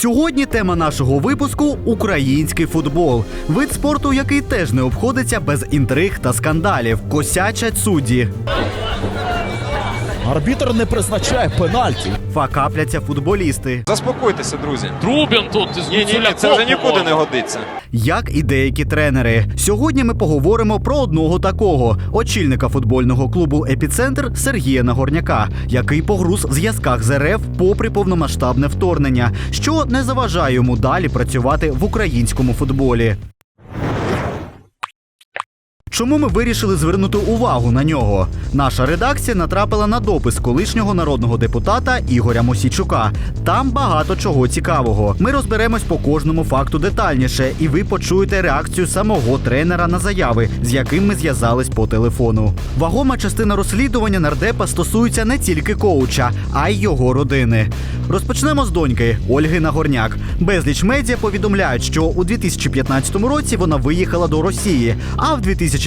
Сьогодні тема нашого випуску український футбол. Вид спорту, який теж не обходиться без інтриг та скандалів. Косячать судді, Арбітр не призначає пенальті. факапляться футболісти, Заспокойтеся, друзі. Трубін тут із Ні, ні, ні, це вже нікуди не годиться. як і деякі тренери. Сьогодні ми поговоримо про одного такого очільника футбольного клубу Епіцентр Сергія Нагорняка, який погруз в зв'язках з РФ попри повномасштабне вторгнення, що не заважає йому далі працювати в українському футболі. Чому ми вирішили звернути увагу на нього? Наша редакція натрапила на допис колишнього народного депутата Ігоря Мосійчука. Там багато чого цікавого. Ми розберемось по кожному факту детальніше, і ви почуєте реакцію самого тренера на заяви, з яким ми зв'язались по телефону. Вагома частина розслідування нардепа стосується не тільки коуча, а й його родини. Розпочнемо з доньки Ольги Нагорняк. Безліч медіа повідомляють, що у 2015 році вона виїхала до Росії, а в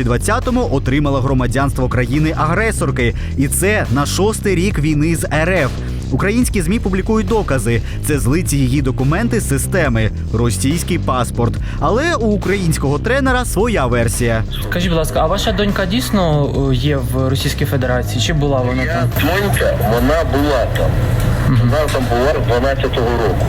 2020-му отримала громадянство країни-агресорки. І це на шостий рік війни з РФ. Українські змі публікують докази. Це злиті її документи з системи, російський паспорт. Але у українського тренера своя версія. Скажіть, будь ласка, а ваша донька дійсно е, є в Російській Федерації? Чи була вона там? Донька, вона була там. Вона там була з 12-го року.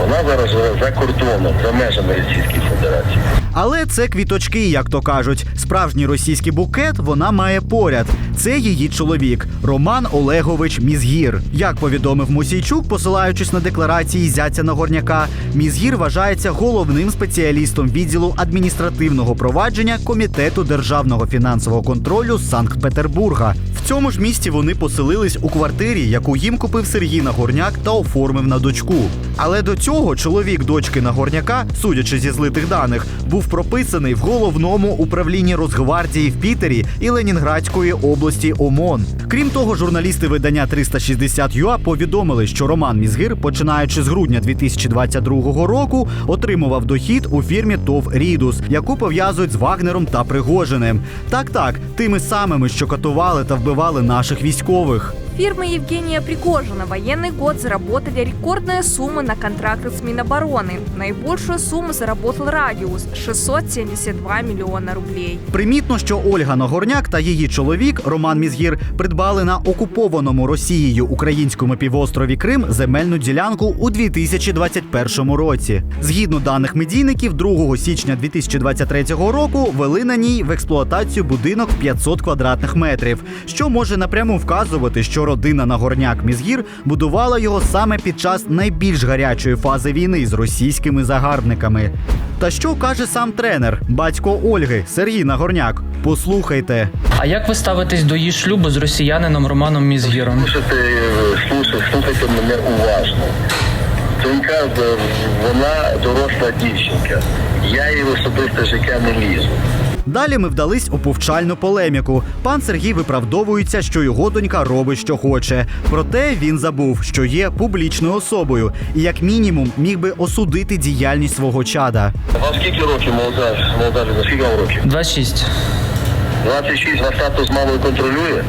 Вона зараз за кордоном, за межами Російської Федерації. Але це квіточки, як то кажуть. Справжній російський букет вона має поряд. Це її чоловік Роман Олегович Мізгір. Як повідомив Мосійчук, посилаючись на декларації зятя Нагорняка, Мізгір вважається головним спеціалістом відділу адміністративного провадження комітету державного фінансового контролю Санкт-Петербурга. В цьому ж місті вони поселились у квартирі, яку їм купив Сергій Нагорняк та оформив на дочку. Але до цього чоловік дочки Нагорняка, судячи зі злитих даних, був прописаний в головному управлінні Росгвардії в Пітері і Ленінградської області ОМОН. Крім того, журналісти видання 360 ЮА повідомили, що Роман Мізгир, починаючи з грудня 2022 року, отримував дохід у фірмі ТОВ Рідус, яку пов'язують з Вагнером та Пригожиним. Так, так, тими самими, що катували та вбивали наших військових Фирмы Евгения Пригожина военный год заработали рекордные суммы на контрактах с Минобороны. Наибольшую сумму заработал Радиус – 672 миллиона рублей. Примітно, що Ольга Нагорняк та її чоловік Роман Мізгір придбали на окупованому Росією українському півострові Крим земельну ділянку у 2021 році. Згідно даних медійників, 2 січня 2023 року вели на ній в експлуатацію будинок 500 квадратних метрів, що може напряму вказувати, що родина Нагорняк Мізгір будувала його саме під час найбільш гарячої фази війни з російськими загарбниками. Та що каже сам тренер, батько Ольги Сергій Нагорняк? Послухайте. А як ви ставитесь до її шлюбу з росіянином Романом Мізгіром? Слушайте, слушайте, слухайте мене уважно. Донька, вона доросла дівчинка. Я її в особисте життя не лізу. Далі ми вдались у повчальну полеміку. Пан Сергій виправдовується, що його донька робить, що хоче. Проте він забув, що є публічною особою, і як мінімум міг би осудити діяльність свого чада. А скільки років, молода, молода За скільки вам років? 26. 26, вас тато з мамою контролює?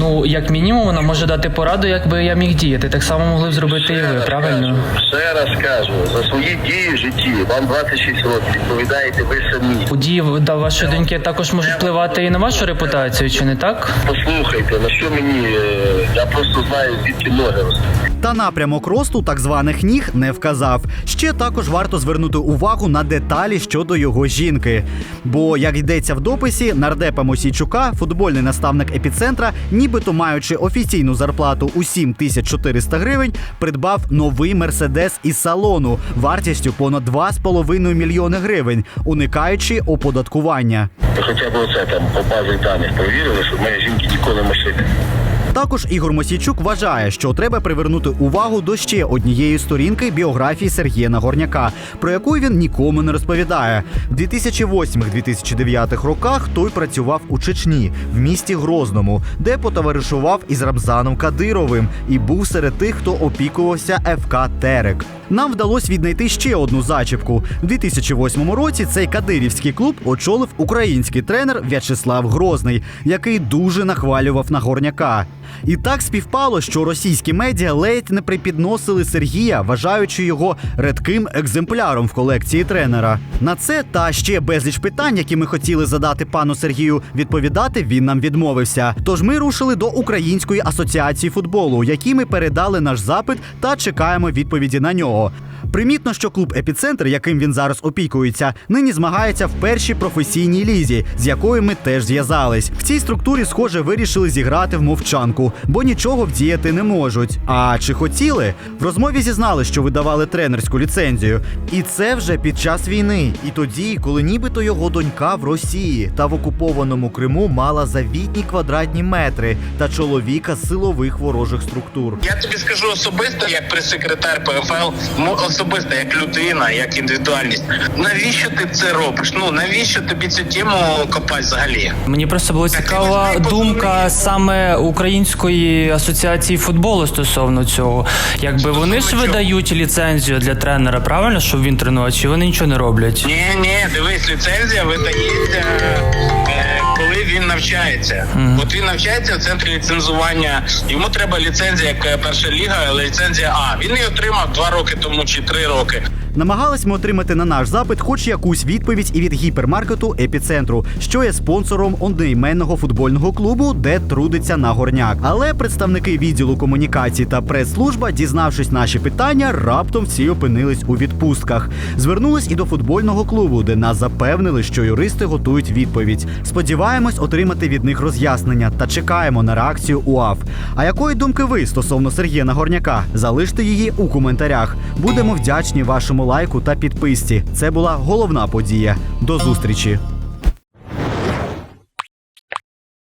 Ну, як мінімум, вона може дати пораду, якби я міг діяти. Так само могли б зробити і ви, правильно? Ще раз кажу, за свої дії в житті, вам 26 років, відповідаєте ви самі. Події да, вашої доньки також можуть впливати і на вашу репутацію, чи не так? Послухайте, на що мені, е, я просто знаю, звідки ноги ростуть. Та напрямок росту так званих ніг не вказав. Ще також варто звернути увагу на деталі щодо його жінки. Бо, як йдеться в дописі, нардепа Мосійчука, футбольний наставник епіцентра, нібито маючи офіційну зарплату у 7400 гривень, придбав новий мерседес із салону вартістю понад 2,5 мільйони гривень, уникаючи оподаткування. Хоча б оце там по базі даних перевірили, що в жінки ніколи машини. Також Ігор Мосійчук вважає, що треба привернути увагу до ще однієї сторінки біографії Сергія Нагорняка, про яку він нікому не розповідає. В 2008-2009 роках той працював у Чечні в місті Грозному, де потоваришував із Рамзаном Кадировим і був серед тих, хто опікувався ФК Терек. Нам вдалося віднайти ще одну зачіпку. У 2008 році цей кадирівський клуб очолив український тренер В'ячеслав Грозний, який дуже нахвалював Нагорняка. І так співпало, що російські медіа ледь не припідносили Сергія, вважаючи його редким екземпляром в колекції тренера. На це та ще безліч питань, які ми хотіли задати пану Сергію, відповідати він нам відмовився. Тож ми рушили до Української асоціації футболу, якій ми передали наш запит та чекаємо відповіді на нього. or Примітно, що клуб Епіцентр, яким він зараз опікується, нині змагається в першій професійній лізі, з якою ми теж зв'язались. В цій структурі, схоже, вирішили зіграти в мовчанку, бо нічого вдіяти не можуть. А чи хотіли? В розмові зізнали, що видавали тренерську ліцензію. І це вже під час війни. І тоді, коли нібито його донька в Росії та в окупованому Криму мала завітні квадратні метри та чоловіка силових ворожих структур. Я тобі скажу особисто, як прес-секретар ПФЛ, особисто як людина, як індивідуальність. Навіщо ти це робиш? Ну навіщо тобі цю тему копати взагалі? Мені просто була цікава думка саме Української асоціації футболу стосовно цього. Якби вони ж чого? видають ліцензію для тренера, правильно, щоб він тренував, чи вони нічого не роблять? Ні, ні, дивись, ліцензія видається, коли він навчається. От він навчається в центрі ліцензування. Йому треба ліцензія, як е, перша ліга, але ліцензія А. Він її отримав два роки тому чи три роки. Намагались ми отримати на наш запит хоч якусь відповідь і від гіпермаркету епіцентру, що є спонсором одноіменного футбольного клубу, де трудиться Нагорняк. Але представники відділу комунікації та прес-служба, дізнавшись наші питання, раптом всі опинились у відпустках. Звернулись і до футбольного клубу, де нас запевнили, що юристи готують відповідь. Сподіваємось отримати від них роз'яснення та чекаємо на реакцію УАВ. А якої думки ви стосовно Сергія Нагорняка? Залиште її у коментарях. Будемо вдячні вашому лайку та підписці. Це була головна подія. До зустрічі.